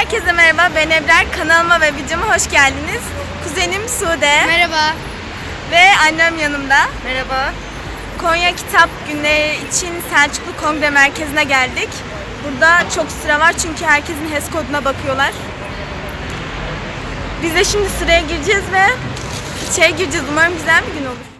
Herkese merhaba, ben Ebrar. Kanalıma ve videoma hoş geldiniz. Kuzenim Sude Merhaba. ve annem yanımda. Merhaba. Konya Kitap Günleri için Selçuklu Kongre Merkezi'ne geldik. Burada çok sıra var çünkü herkesin HES koduna bakıyorlar. Biz de şimdi sıraya gireceğiz ve içeri gireceğiz. Umarım güzel bir gün olur.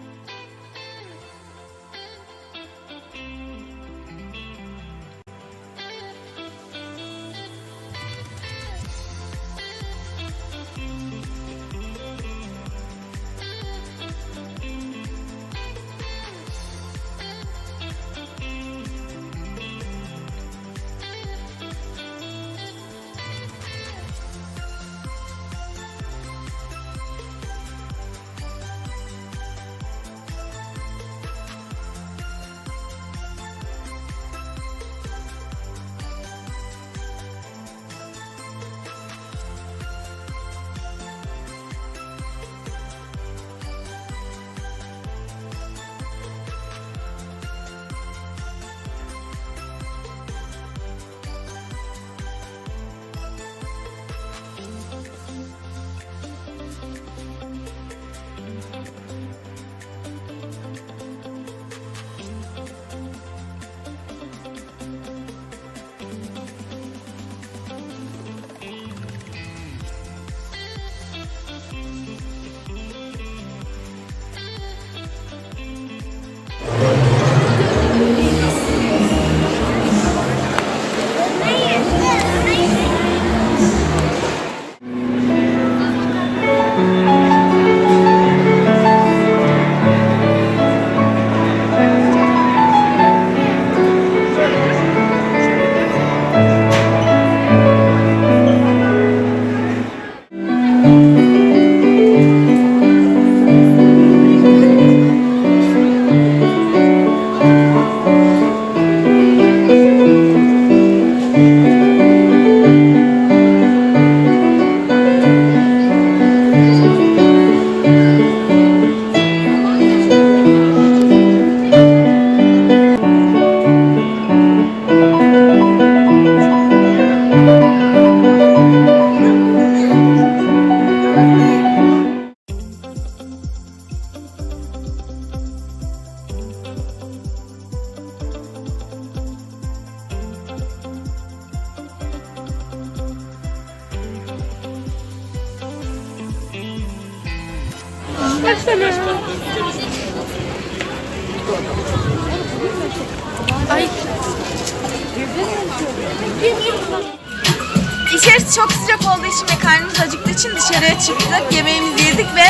İçerisi çok sıcak olduğu için ve karnımız acıktığı için dışarıya çıktık. Yemeğimizi yedik ve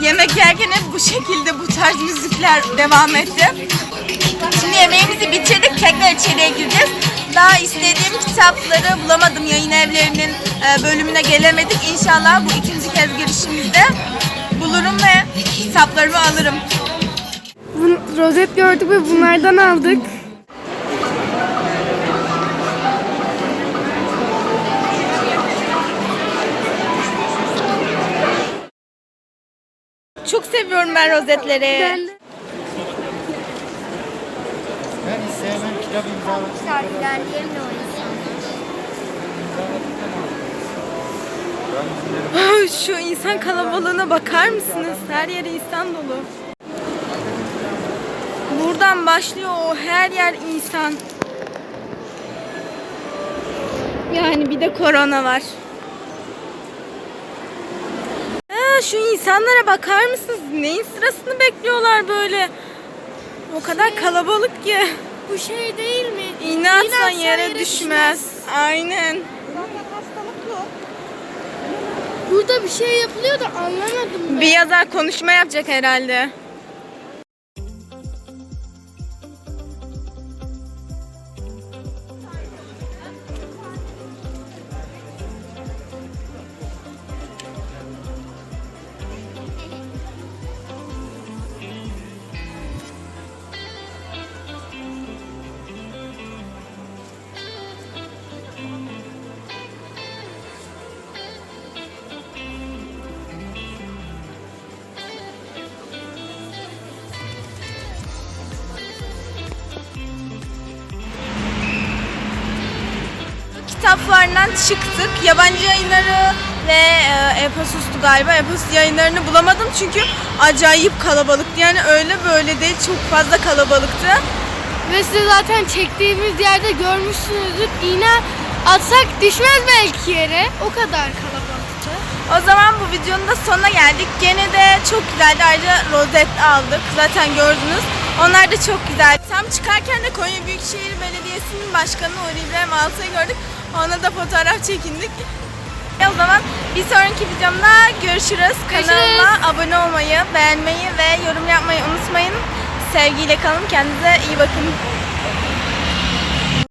yemek yerken hep bu şekilde bu tarz müzikler devam etti. Şimdi yemeğimizi bitirdik. Tekrar içeriye gireceğiz. Daha istediğim kitapları bulamadım. Yayın evlerinin e, bölümüne gelemedik. İnşallah bu ikinci kez girişimizde bulurum ve kitaplarımı alırım. Bu, rozet gördük ve bunlardan aldık. Çok seviyorum ben rozetleri. Ben de. Ben hiç sevmem kitap imzalamak. ilerleyelim o Şu insan kalabalığına bakar mısınız? Her yer insan dolu. Buradan başlıyor o her yer insan. Yani bir de korona var. Ha, şu insanlara bakar mısınız? Neyin sırasını bekliyorlar böyle? O kadar kalabalık ki. Bu şey değil mi? İğne atsan yere düşmez. Aynen. Burada bir şey yapılıyor da anlamadım ben. Bir yazar konuşma yapacak herhalde. Kitap fuarından çıktık. Yabancı yayınları ve e, e-Pasus'tu galiba. E-Pasus yayınlarını bulamadım çünkü acayip kalabalıktı. Yani öyle böyle değil çok fazla kalabalıktı. Ve size zaten çektiğimiz yerde görmüşsünüzdür. İğne atsak düşmez belki yere. O kadar kalabalıktı. O zaman bu videonun da sonuna geldik. Gene de çok güzeldi. Ayrıca rozet aldık. Zaten gördünüz. Onlar da çok güzel. Tam çıkarken de Konya Büyükşehir Belediyesi'nin başkanı Uğur İbrahim Altı'yı gördük. Ona da fotoğraf çekindik. O zaman bir sonraki videomda görüşürüz. Kanalıma abone olmayı, beğenmeyi ve yorum yapmayı unutmayın. Sevgiyle kalın. Kendinize iyi bakın.